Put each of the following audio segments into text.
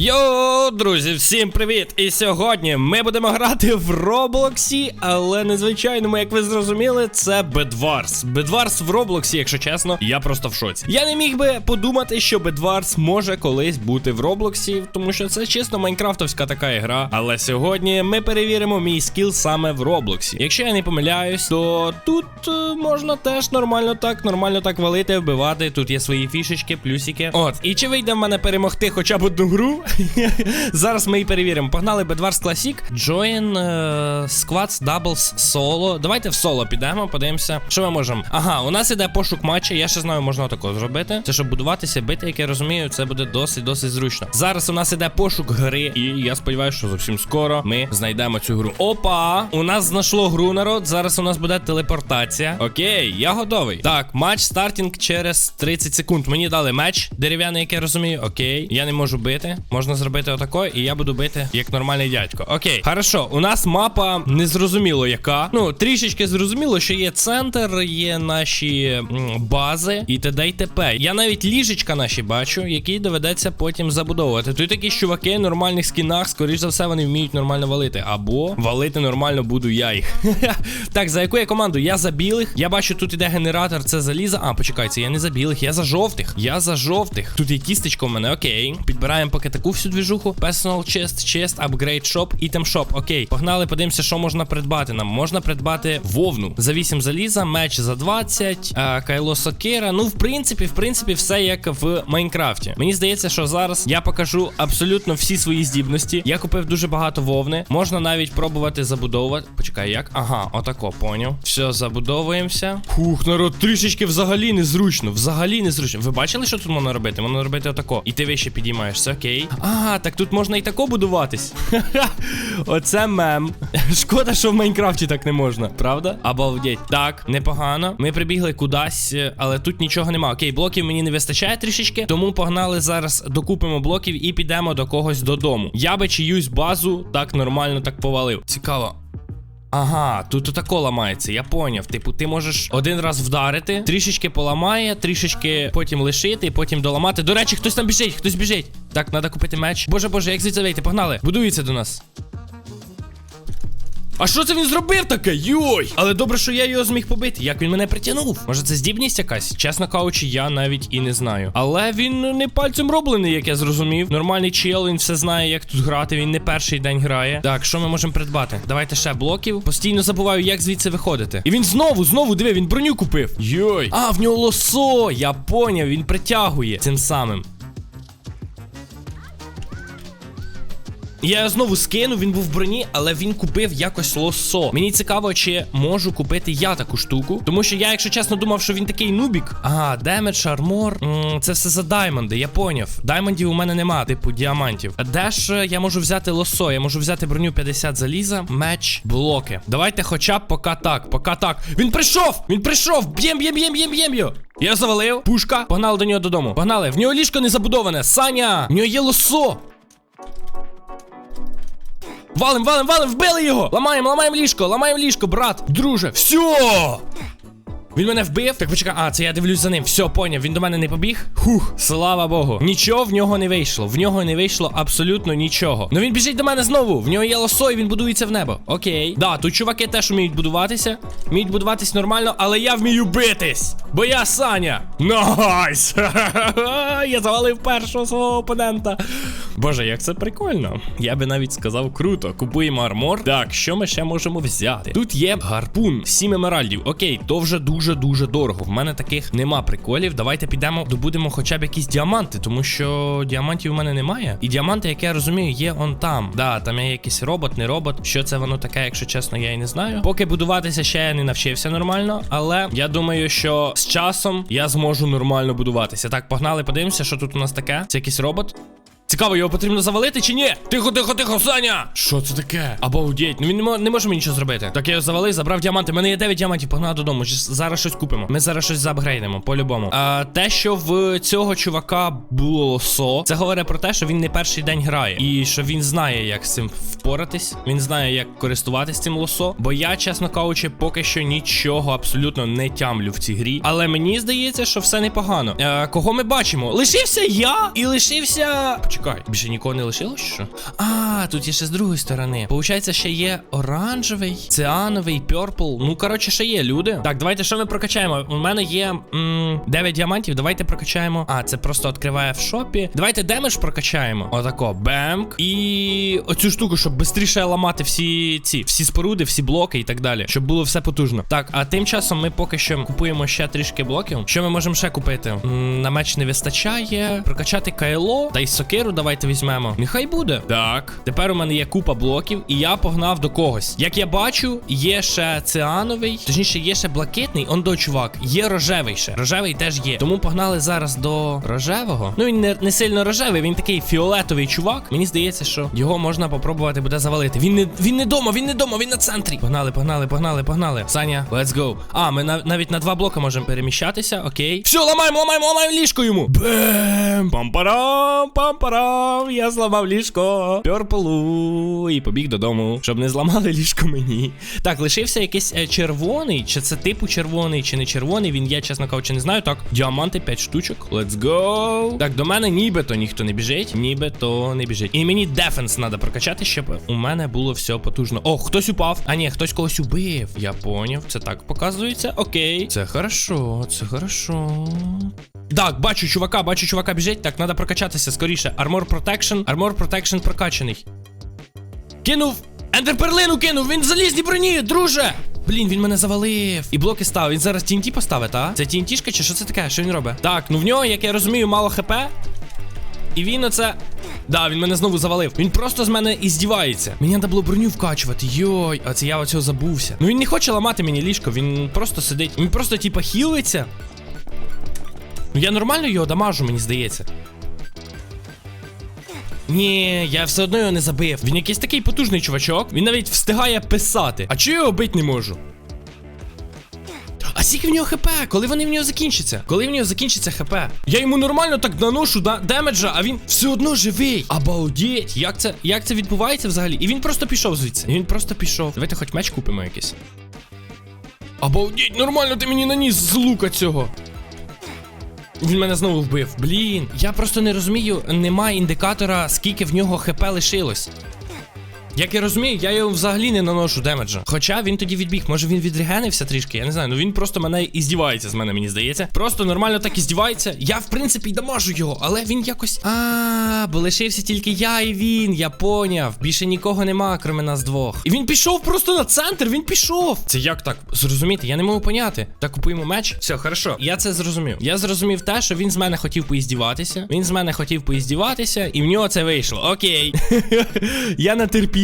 Йоу, друзі, всім привіт! І сьогодні ми будемо грати в Роблоксі, але незвичайному, як ви зрозуміли, це Бедварс. Бедварс в Роблоксі, якщо чесно, я просто в шоці. Я не міг би подумати, що Бедварс може колись бути в Роблоксі, тому що це чисто майнкрафтовська така ігра. Але сьогодні ми перевіримо мій скіл саме в Роблоксі. Якщо я не помиляюсь, то тут е, можна теж нормально так, нормально так валити, вбивати. Тут є свої фішечки, плюсики. От, і чи вийде в мене перемогти хоча б одну гру? Зараз ми її перевіримо. Погнали Classic. Join е, Squads Doubles Solo. Давайте в соло підемо, подивимося, що ми можемо. Ага, у нас іде пошук матча. Я ще знаю, можна такого зробити. Це щоб будуватися, бити, як я розумію, це буде досить досить зручно. Зараз у нас іде пошук гри, і я сподіваюся, що зовсім скоро ми знайдемо цю гру. Опа! У нас знайшло гру народ. Зараз у нас буде телепортація. Окей, я готовий. Так, матч стартінг через 30 секунд. Мені дали меч дерев'яний, як я розумію. Окей, я не можу бити. Можна зробити отако, і я буду бити як нормальний дядько. Окей, хорошо. У нас мапа незрозуміло яка. Ну, трішечки зрозуміло, що є центр, є наші бази і т.д. і т.п. Я навіть ліжечка наші бачу, які доведеться потім забудовувати. Тут такі чуваки в нормальних скінах, скоріш за все, вони вміють нормально валити. Або валити нормально буду я їх. так, за яку я команду? Я за білих. Я бачу, тут іде генератор, це заліза. А, почекай, це я не за білих, я за жовтих. Я за жовтих. Тут є кістечко в мене, окей. Підбираємо поки таку всю двіжуху. Personal chest, chest, upgrade shop, item shop. Окей. Погнали, подивимося, що можна придбати нам. Можна придбати вовну за 8 заліза, меч за 20, а, кайло сокира. Ну, в принципі, в принципі, все як в Майнкрафті. Мені здається, що зараз я покажу абсолютно всі свої здібності. Я купив дуже багато вовни. Можна навіть пробувати забудовувати. Почекай, як? Ага, отако, поняв. Все, забудовуємося. Хух, народ, трішечки взагалі незручно. Взагалі незручно. Ви бачили, що тут можна робити? Можна робити отако. І ти вище підіймаєшся, окей. А, так тут можна і тако будуватись. Оце мем. Шкода, що в Майнкрафті так не можна, правда? Обалдеть. Так, непогано. Ми прибігли кудись, але тут нічого нема. Окей, блоків мені не вистачає трішечки, тому погнали зараз, докупимо блоків і підемо до когось додому. Я би чиюсь базу так нормально так повалив. Цікаво. Ага, тут отако ламається, я поняв. Типу, ти можеш один раз вдарити, трішечки поламає, трішечки потім лишити, потім доламати. До речі, хтось там біжить, хтось біжить. Так, треба купити меч. Боже боже, як звідси вийти? Погнали. Будується до нас. А що це він зробив таке? Йой! Але добре, що я його зміг побити. Як він мене притягнув? Може, це здібність якась? Чесно кажучи, я навіть і не знаю. Але він не пальцем роблений, як я зрозумів. Нормальний чел, він все знає, як тут грати. Він не перший день грає. Так, що ми можемо придбати? Давайте ще блоків. Постійно забуваю, як звідси виходити. І він знову, знову, диви, він броню купив. Йой! А, в нього лосо! Я поняв, він притягує цим самим. Я знову скинув, він був в броні, але він купив якось лосо. Мені цікаво, чи можу купити я таку штуку. Тому що я, якщо чесно, думав, що він такий нубік. Ага, демедж, армор. Це все за даймонди, я поняв. Даймондів у мене нема, типу діамантів. Де ж е, я можу взяти лосо? Я можу взяти броню 50 заліза, меч, блоки. Давайте хоча б поки так, поки так. Він прийшов! Він прийшов! Б'єм, б'єм, б'єм, б'єм, б'єм його! Я завалив. Пушка. Погнали до нього додому. Погнали. В нього ліжко не забудоване. Саня! В нього є лосо. Валим, валим, валим, вбили його! Ламаємо, ламаємо ліжко, ламаємо ліжко, брат, друже, все! Він мене вбив. Так почекай, а, це я дивлюсь за ним. Все, поняв, він до мене не побіг. Хух, слава Богу. Нічого в нього не вийшло. В нього не вийшло абсолютно нічого. Ну він біжить до мене знову. В нього є лосо, і він будується в небо. Окей. Да, тут чуваки теж вміють будуватися. Вміють будуватись нормально, але я вмію битись. Бо я Саня. Найс! я завалив першого свого опонента. Боже, як це прикольно. Я би навіть сказав круто. Купуємо армор. Так, що ми ще можемо взяти? Тут є гарпун, 7 емеральдів. Окей, то вже дуже-дуже дорого. В мене таких нема приколів. Давайте підемо, добудемо хоча б якісь діаманти, тому що діамантів у мене немає. І діаманти, як я розумію, є он там. Да, там є якийсь робот, не робот. Що це воно таке, якщо чесно, я і не знаю. Поки будуватися ще я не навчився нормально, але я думаю, що з часом я зможу нормально будуватися. Так, погнали, подивимося, що тут у нас таке. Це якийсь робот. Цікаво, його потрібно завалити чи ні? Тихо, тихо, тихо, Саня! Що це таке? Обалдеть, ну він не, мо- не може мені нічого зробити. Так я його завалив, забрав діаманти. У мене є 9 діамантів, погнали додому. Щас- Зараз щось купимо. Ми зараз щось заапгрейдимо, по-любому. А, те, що в цього чувака було лосо, це говорить про те, що він не перший день грає. І що він знає, як з цим впоратись. Він знає, як користуватись цим лосо. Бо я, чесно кажучи, поки що нічого абсолютно не тямлю в цій грі. Але мені здається, що все непогано. Е, кого ми бачимо? Лишився я і лишився. Почекай. Більше нікого не лишилось, що? А, тут є ще з другої сторони. Получається, ще є оранжевий, циановий, пьорпл. Ну, коротше, ще є люди. Так, давайте що ми прокачаємо? У мене є м, 9 діамантів. Давайте прокачаємо. А, це просто відкриває в шопі. Давайте демедж прокачаємо. Отако, бемк. І оцю штуку, щоб швидше ламати всі ці, всі споруди, всі блоки і так далі. Щоб було все потужно. Так, а тим часом ми поки що купуємо ще трішки блоків. Що ми можемо ще купити? М, на меч не вистачає. Прокачати кайло. Та й сокиру давайте візьмемо. Нехай буде. Так. Тепер у мене є купа блоків, і я погнав до когось. Як я бачу, є ще циановий, точніше, є ще блакитний. Он до чувак, є рожевий ще. Рожевий теж є. Тому погнали зараз до рожевого. Ну він не, не сильно рожевий, він такий фіолетовий чувак. Мені здається, що його можна попробувати буде завалити. Він не він не дома, він не дома, він на центрі. Погнали, погнали, погнали, погнали. Саня, let's go. А, ми нав- навіть на два блоки можемо переміщатися. Окей. Все, ламаємо, ламаємо, ламаємо ліжко йому. Бем! Пам-парам, пам-парам. Я зламав ліжко. Пьорполу. І побіг додому, щоб не зламали ліжко мені. Так, лишився якийсь е, червоний. Чи це типу червоний, чи не червоний. Він є, чесно кажучи, не знаю. Так, діаманти 5 штучок. Let's go. Так, до мене нібито ніхто не біжить. Нібито не біжить. І мені дефенс треба прокачати, щоб у мене було все потужно. О, хтось упав. А ні, хтось когось убив. Я поняв. Це так показується. Окей. Це хорошо, це хорошо. Так, бачу чувака, бачу чувака біжить. Так, треба прокачатися скоріше. Armor Protection. Armor Protection прокачаний. Кинув! Ендерперлину кинув! Він в залізній броні, друже! Блін, він мене завалив. І блоки став. Він зараз TNT поставить, а? Це TNT-шка чи що це таке? Що він робить? Так, ну в нього, як я розумію, мало хп. І він оце. Да, він мене знову завалив. Він просто з мене і здівається. Мені треба було броню вкачувати. Йой, а це я оцього забувся. Ну він не хоче ламати мені ліжко, він просто сидить. Він просто, типа, хілиться. Ну я нормально його дамажу, мені здається. Ні, я все одно його не забив. Він якийсь такий потужний чувачок. Він навіть встигає писати. А чого його бити не можу? А скільки в нього хп? Коли вони в нього закінчаться? Коли в нього закінчиться хп? Я йому нормально так наношу да, демеджа, а він все одно живий. Обалдеть, як це, як це відбувається взагалі? І він просто пішов звідси. І він просто пішов. Давайте хоч меч купимо якийсь. Обалдеть, нормально ти мені наніс з лука цього. Він мене знову вбив. Блін, я просто не розумію, немає індикатора, скільки в нього хп лишилось. Як я розумію, я його взагалі не наношу демеджа. Хоча він тоді відбіг. Може він відрегенився трішки, я не знаю. Ну він просто мене і здівається з мене, мені здається. Просто нормально так і здівається. Я, в принципі, й дамажу його, але він якось. А, бо лишився тільки я і він. Я поняв. Більше нікого нема, крім нас двох. І він пішов просто на центр. Він пішов. Це як так? Зрозуміти? Я не можу поняти. Так купуємо меч. Все, хорошо. Я це зрозумів. Я зрозумів те, що він з мене хотів поіздіватися. Він з мене хотів поіздіватися, і в нього це вийшло. Окей. Я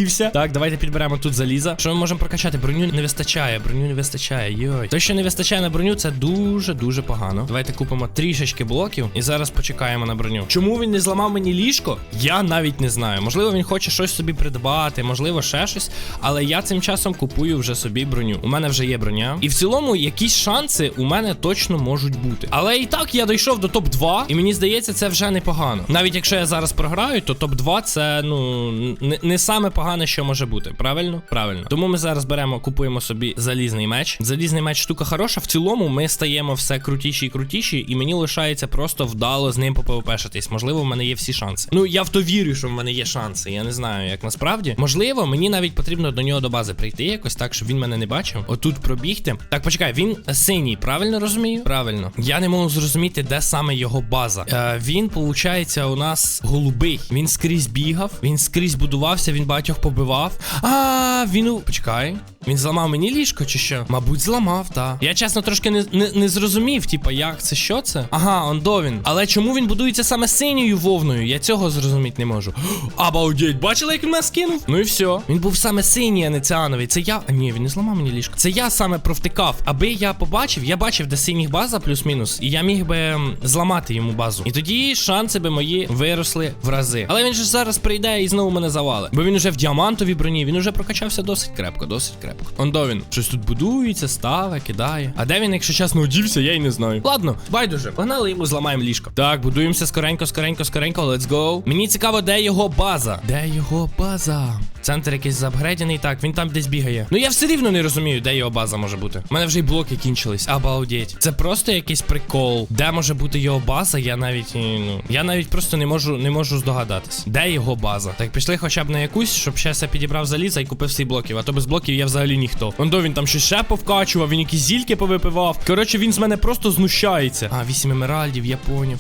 натерпівся. Так, давайте підберемо тут заліза. Що ми можемо прокачати? Броню не вистачає, броню не вистачає. Йой. То, що не вистачає на броню, це дуже-дуже погано. Давайте купимо трішечки блоків і зараз почекаємо на броню. Чому він не зламав мені ліжко? Я навіть не знаю. Можливо, він хоче щось собі придбати, можливо, ще щось. Але я цим часом купую вже собі броню. У мене вже є броня. І в цілому якісь шанси у мене точно можуть бути. Але і так я дійшов до топ 2 і мені здається, це вже непогано. Навіть якщо я зараз програю, то топ 2 це ну не, не саме погане, що може бути. Правильно? Правильно. Тому ми зараз беремо, купуємо собі залізний меч. Залізний меч штука хороша. В цілому ми стаємо все крутіші і крутіші, і мені лишається просто вдало з ним попешитись. Можливо, в мене є всі шанси. Ну я в то вірю, що в мене є шанси. Я не знаю, як насправді. Можливо, мені навіть потрібно до нього до бази прийти якось так, щоб він мене не бачив. Отут пробігти. Так, почекай, він синій, правильно розумію? Правильно. Я не можу зрозуміти, де саме його база. Е, він, виходить, у нас голубий. Він скрізь бігав, він скрізь будувався, він багатьох побивав. А, він. Почекай. Він зламав мені ліжко чи що? Мабуть, зламав, так. Я чесно трошки не, не, не зрозумів, типа, як це, що це? Ага, он до він. Але чому він будується саме синьою вовною? Я цього зрозуміти не можу. Обалдеть, бачили, як він мене скинув? Ну і все. Він був саме синій, а не циановий. Це я. А ні, він не зламав мені ліжко. Це я саме провтикав. Аби я побачив, я бачив, де синіх база плюс-мінус, і я міг би зламати йому базу. І тоді шанси би мої виросли в рази. Але він же зараз прийде і знову мене завалить. Бо він уже в діамантовій броні, він уже прокачався досить крепко, досить крепко. Ондо він. Щось тут будується, ставить, кидає. А де він, якщо чесно, одівся, я й не знаю. Ладно, байдуже, погнали йому зламаємо ліжко. Так, будуємося скоренько, скоренько, скоренько, let's go. Мені цікаво, де його база. Де його база? Центр якийсь заапгрейдений. Так, він там десь бігає. Ну я все рівно не розумію, де його база може бути. У мене вже й блоки кінчились. Обалдеть. Це просто якийсь прикол. Де може бути його база? Я навіть ну. Я навіть просто не можу не можу здогадатись. Де його база? Так, пішли хоча б на якусь, щоб щас я підібрав заліза і купив всі блоків. А то без блоків я взагалі ніхто. Ондо він там щось ще повкачував, він якісь зільки повипивав. Коротше, він з мене просто знущається. А, вісім емеральдів, я поняв.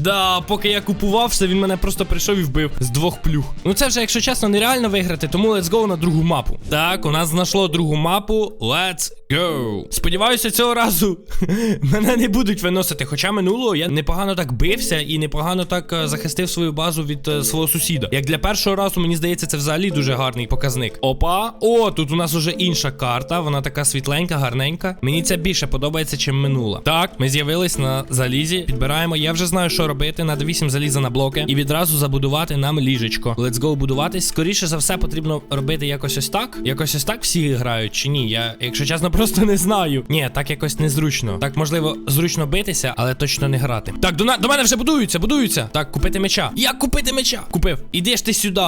Да, поки я купувався, він мене просто прийшов і вбив з двох плюх. Ну це вже, якщо чесно, нереально виграти, тому let's go на другу мапу. Так, у нас знайшло другу мапу. Let's go. Сподіваюся, цього разу мене не будуть виносити. Хоча минулого я непогано так бився і непогано так е, захистив свою базу від е, свого сусіда. Як для першого разу, мені здається, це взагалі дуже гарний показник. Опа, о, тут у нас уже інша карта. Вона така світленька, гарненька. Мені ця більше подобається, чим минула. Так, ми з'явились на залізі. Підбираємо. Я вже знаю, що робити. Надо 8 заліза на блоки і відразу забудувати нам ліжечко. Let's go будуватись. Скоріше за все, потрібно робити якось ось так. Якось ось так всі грають чи ні? Я, якщо чесно, просто не знаю. Ні, так якось незручно. Так можливо, зручно битися, але точно не грати. Так, до, до мене вже будуються, будуються. Так, купити меча. Як купити меча? Купив. Іди ж ти сюди.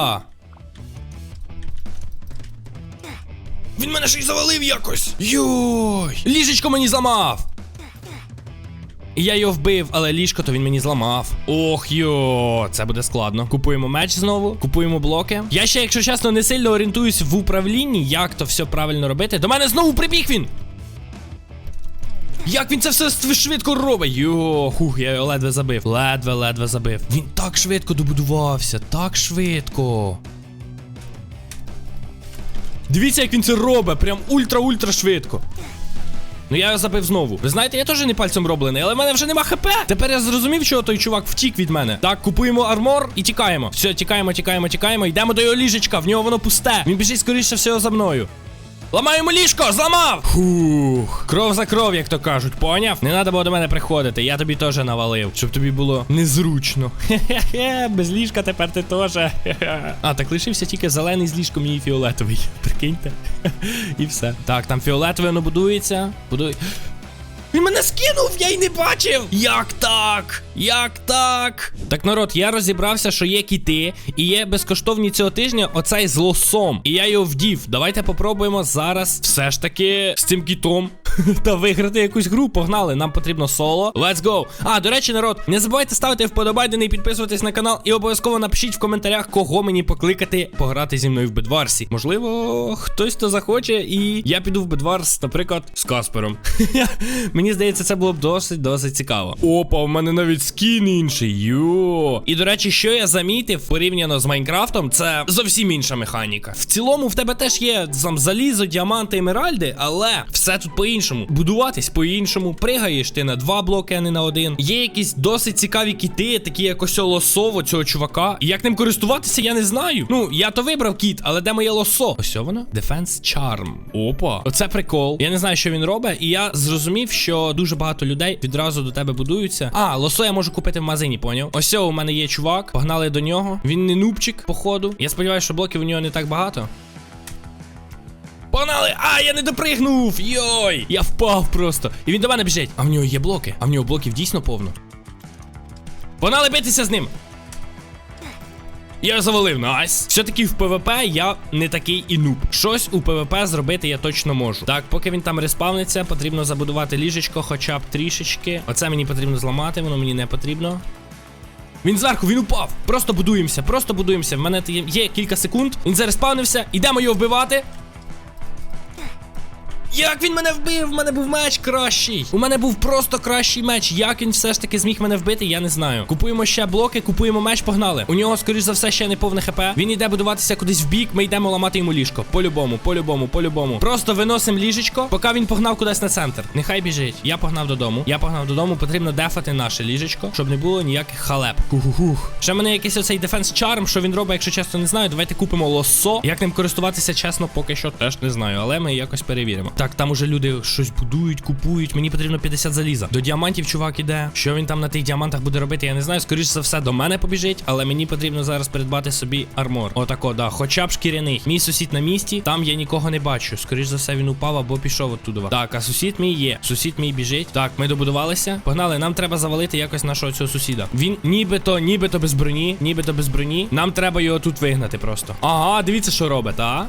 Він мене ще й завалив якось. Йой! Ліжечко мені зламав. Я його вбив, але ліжко то він мені зламав. Ох йо, це буде складно. Купуємо меч знову, купуємо блоки. Я ще, якщо чесно, не сильно орієнтуюсь в управлінні, як то все правильно робити. До мене знову прибіг він. Як він це все швидко робить? Йо, хух, я його ледве забив. Ледве, ледве забив. Він так швидко добудувався, так швидко. Дивіться, як він це робить, прям ультра-ультра швидко. Ну я забив знову. Ви знаєте, я теж не пальцем роблений, але в мене вже нема хп. Тепер я зрозумів, чого той чувак втік від мене. Так, купуємо армор і тікаємо. Все, тікаємо, тікаємо, тікаємо. Йдемо до його ліжечка, в нього воно пусте. Він біжить скоріше всього за мною. Ламаємо ліжко, зламав! Хух. Кров за кров, як то кажуть, поняв? Не треба було до мене приходити, я тобі теж навалив, щоб тобі було незручно. Хе-хе, без ліжка тепер ти теж. А, так лишився тільки зелений з ліжком і фіолетовий. Прикиньте. І все. Так, там фіолетове воно будується. Будує. Він мене скинув, я й не бачив. Як так? Як так? Так, народ, я розібрався, що є кіти, і є безкоштовні цього тижня оцей з лосом. І я його вдів. Давайте попробуємо зараз все ж таки з цим кітом та виграти якусь гру. Погнали, нам потрібно соло. Let's go. А, до речі, народ, не забувайте ставити вподобайдени і підписуватись на канал. І обов'язково напишіть в коментарях, кого мені покликати пограти зі мною в Бедварсі. Можливо, хтось то захоче, і я піду в Бедварс, наприклад, з Каспером. Мені здається, це було б досить досить цікаво. Опа, у мене навіть скін інший. Йо. І до речі, що я замітив порівняно з Майнкрафтом, це зовсім інша механіка. В цілому в тебе теж є там залізо, діаманти, емеральди, але все тут по-іншому. Будуватись по-іншому. Пригаєш ти на два блоки, а не на один. Є якісь досить цікаві кіти, такі як ось лосово цього чувака. І як ним користуватися, я не знаю. Ну, я то вибрав кіт, але де моє лосо? Ось воно? Defense Charm. Опа. Оце прикол. Я не знаю, що він робить, і я зрозумів, що дуже багато людей відразу до тебе будуються. А, лосо я можу купити в магазині, поняв? Ось у мене є чувак. Погнали до нього. Він не нубчик, походу. Я сподіваюся, що блоків у нього не так багато. Погнали! А, я не допригнув! Йой! Я впав просто. І він до мене біжить. А в нього є блоки. А в нього блоків дійсно повно. Погнали битися з ним! Я завалив, найс. Все-таки в ПВП я не такий і нуб. Щось у ПВП зробити я точно можу. Так, поки він там респавниться, потрібно забудувати ліжечко, хоча б трішечки. Оце мені потрібно зламати, воно мені не потрібно. Він зверху, він упав. Просто будуємося, просто будуємося. В мене є, кілька секунд. Він зареспавнився. Ідемо його вбивати. Як він мене вбив? У мене був меч кращий. У мене був просто кращий меч. Як він все ж таки зміг мене вбити, я не знаю. Купуємо ще блоки, купуємо меч, погнали. У нього, скоріш за все, ще не повне хп. Він йде будуватися кудись в бік. Ми йдемо ламати йому ліжко. По-любому, по-любому, по-любому. Просто виносимо ліжечко, поки він погнав кудись на центр. Нехай біжить. Я погнав додому. Я погнав додому. Потрібно дефати наше ліжечко, щоб не було ніяких халеп. Кухухух. Ще мене якийсь оцей дефенс чарм. Що він робить, якщо чесно, не знаю. Давайте купимо лосо. Як ним користуватися, чесно, поки що теж не знаю. Але ми якось перевіримо. Так, там уже люди щось будують, купують. Мені потрібно 50 заліза. До діамантів чувак іде. Що він там на тих діамантах буде робити, я не знаю. Скоріше за все, до мене побіжить, але мені потрібно зараз придбати собі армор. Отако, да. Хоча б шкіряний. Мій сусід на місці, там я нікого не бачу. Скоріше за все, він упав або пішов оттуда. Так, а сусід мій є. Сусід мій біжить. Так, ми добудувалися. Погнали, нам треба завалити якось нашого цього сусіда. Він нібито, нібито без броні, нібито без броні. Нам треба його тут вигнати просто. Ага, дивіться, що робить, а?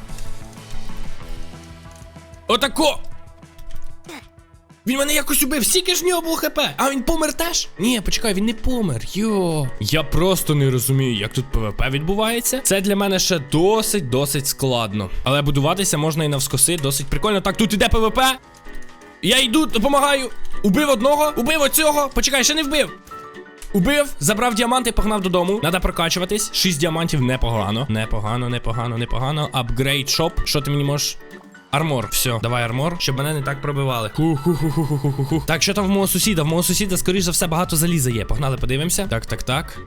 Отако! Він мене якось убив, скільки ж в нього було хп? А він помер теж? Ні, почекай, він не помер. Йо. Я просто не розумію, як тут ПВП відбувається. Це для мене ще досить, досить складно. Але будуватися можна і навскоси, досить прикольно. Так, тут іде ПВП. Я йду, допомагаю. Убив одного, убив оцього. Почекай, ще не вбив. Убив, забрав діаманти, погнав додому. Надо прокачуватись. Шість діамантів непогано. Непогано, непогано, непогано. Апгрейд шоп. Що ти мені можеш? Армор, все, давай армор, щоб мене не так пробивали. Ху-ху-ху-ху-ху-ху. Так, що там в мого сусіда? В мого сусіда, скоріш за все, багато заліза є. Погнали, подивимося. Так, так, так.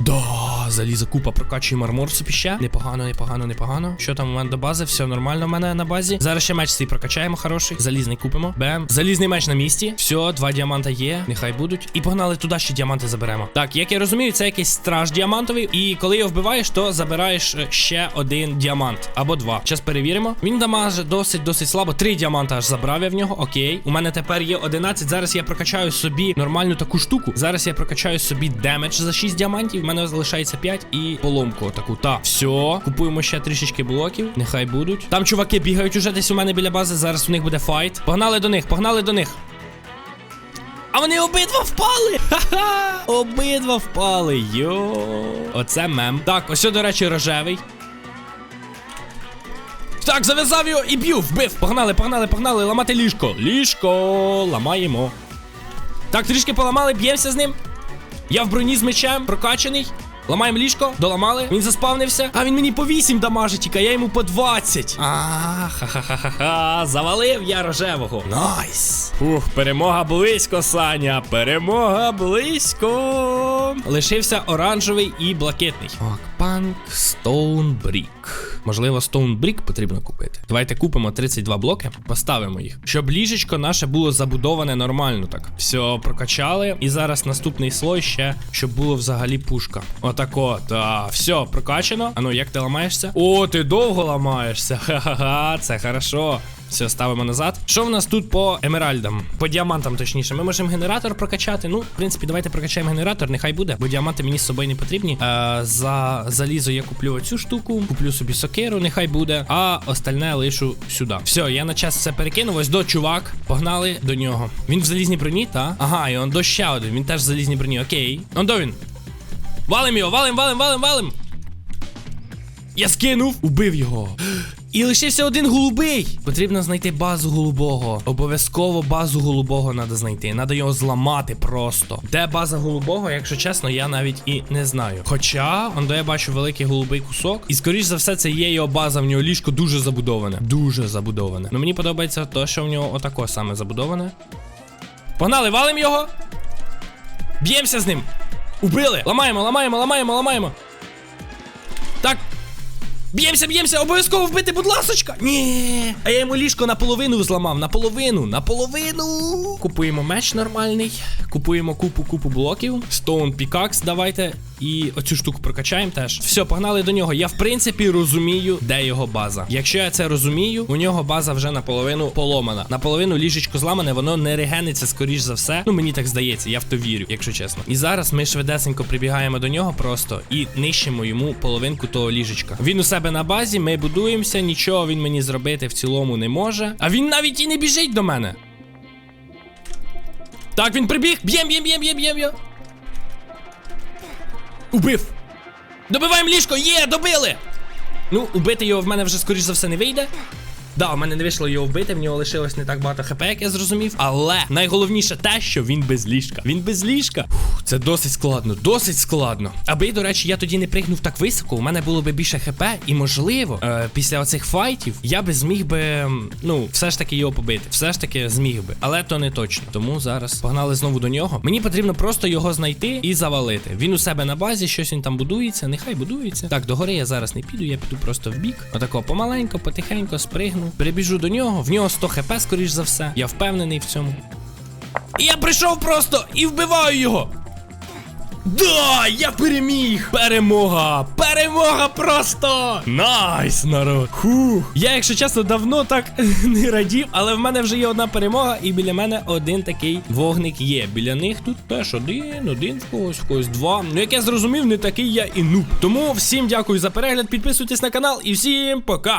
Да, заліза купа, прокачуємо армор собі ще. Непогано, непогано, непогано. Що там у мене до бази? Все нормально в мене на базі. Зараз ще меч свій прокачаємо, хороший. Залізний купимо. Бем. Залізний меч на місці. Все, два діаманта є. Нехай будуть. І погнали туди ще діаманти заберемо. Так, як я розумію, це якийсь страж діамантовий. І коли його вбиваєш, то забираєш е, ще один діамант або два. Зараз перевіримо. Він дамаже досить досить слабо. Три діаманта аж забрав я в нього. Окей. У мене тепер є 11. Зараз я прокачаю собі нормальну таку штуку. Зараз я прокачаю собі демедж за 6 діамантів. У мене залишається 5 і поломку таку. Та, все. Купуємо ще трішечки блоків. Нехай будуть. Там чуваки бігають уже десь у мене біля бази. Зараз у них буде файт. Погнали до них, погнали до них. А вони обидва впали! Ха-ха! Обидва впали. Йо. Оце мем. Так, ось, до речі, рожевий. Так, зав'язав його і б'ю, вбив. Погнали, погнали, погнали, ламати ліжко. Ліжко, ламаємо. Так, трішки поламали, б'ємося з ним. Я в броні з мечем, прокачаний. Ламаємо ліжко, доламали. Він заспавнився. А він мені по 8 дамажить, тільки, я йому по 20. А, ха-ха-ха-ха. Завалив я рожевого. Найс. Ух, перемога близько, Саня. Перемога близько. Лишився оранжевий і блакитний. Так, панк Стоунбрік. Можливо, Стоунбрік потрібно купити. Давайте купимо 32 блоки, поставимо їх, щоб ліжечко наше було забудоване нормально. Так, все прокачали. І зараз наступний слой ще, щоб було взагалі пушка. Отако, та все, прокачано. Ану, як ти ламаєшся? О, ти довго ламаєшся. Ха-ха-ха, це хорошо. Все, ставимо назад. Що в нас тут по емеральдам? По діамантам, точніше. Ми можемо генератор прокачати. Ну, в принципі, давайте прокачаємо генератор, нехай буде, бо діаманти мені з собою не потрібні. Е, за залізо я куплю оцю штуку, куплю собі сокиру, нехай буде. А остальне лишу сюди. Все, я на час все перекинув. Ось до чувак. Погнали до нього. Він в залізній броні, та? Ага, і он до ще один. Він теж в залізній броні. Окей. Он до він. Валим його, валим, валим, валим, валим. Я скинув, убив його. І лишився один голубий. Потрібно знайти базу голубого. Обов'язково базу голубого треба знайти. Треба його зламати просто. Де база голубого, якщо чесно, я навіть і не знаю. Хоча, он де я бачу великий голубий кусок. І скоріш за все, це є його база. В нього ліжко дуже забудоване. Дуже забудоване. Ну мені подобається те, що в нього отако саме забудоване. Погнали, валим його. Б'ємося з ним. Убили! Ламаємо, ламаємо, ламаємо, ламаємо. Б'ємося, б'ємося, обов'язково вбити, будь ласочка. Ні. А я йому ліжко наполовину зламав. Наполовину, наполовину. Купуємо меч нормальний. Купуємо купу купу блоків. Стоун пікакс, давайте. І оцю штуку прокачаємо теж. Все, погнали до нього. Я в принципі розумію, де його база. Якщо я це розумію, у нього база вже наполовину поломана. Наполовину ліжечко зламане, воно не регениться, скоріш за все. Ну мені так здається, я в то вірю, якщо чесно. І зараз ми швидесенько прибігаємо до нього просто і нищимо йому половинку того ліжечка. Він у себе на базі, ми будуємося, нічого він мені зробити в цілому не може. А він навіть і не біжить до мене. Так, він прибіг. Б'єм, б'єм, б'єм, б'єм, б'єм. Убив. Добиваємо ліжко! Є, добили! Ну, убити його в мене вже, скоріш за все, не вийде. Да, у мене не вийшло його вбити, в нього лишилось не так багато хп, як я зрозумів. Але найголовніше те, що він без ліжка. Він без ліжка. Фух, це досить складно, досить складно. Аби, до речі, я тоді не пригнув так високо, у мене було би більше хп, і можливо, е, після оцих файтів я би зміг би, ну, все ж таки його побити. Все ж таки зміг би. Але то не точно. Тому зараз погнали знову до нього. Мені потрібно просто його знайти і завалити. Він у себе на базі, щось він там будується, нехай будується. Так, догори я зараз не піду, я піду просто в бік. Отако помаленько, потихенько спригну нього. Прибіжу до нього, в нього 100 хп, скоріш за все. Я впевнений в цьому. І я прийшов просто і вбиваю його. Да, я переміг! Перемога! Перемога просто! Найс, народ! Хух! Я, якщо чесно, давно так не радів, але в мене вже є одна перемога, і біля мене один такий вогник є. Біля них тут теж один, один в когось, в когось два. Ну, як я зрозумів, не такий я і нуб. Тому всім дякую за перегляд, підписуйтесь на канал і всім пока!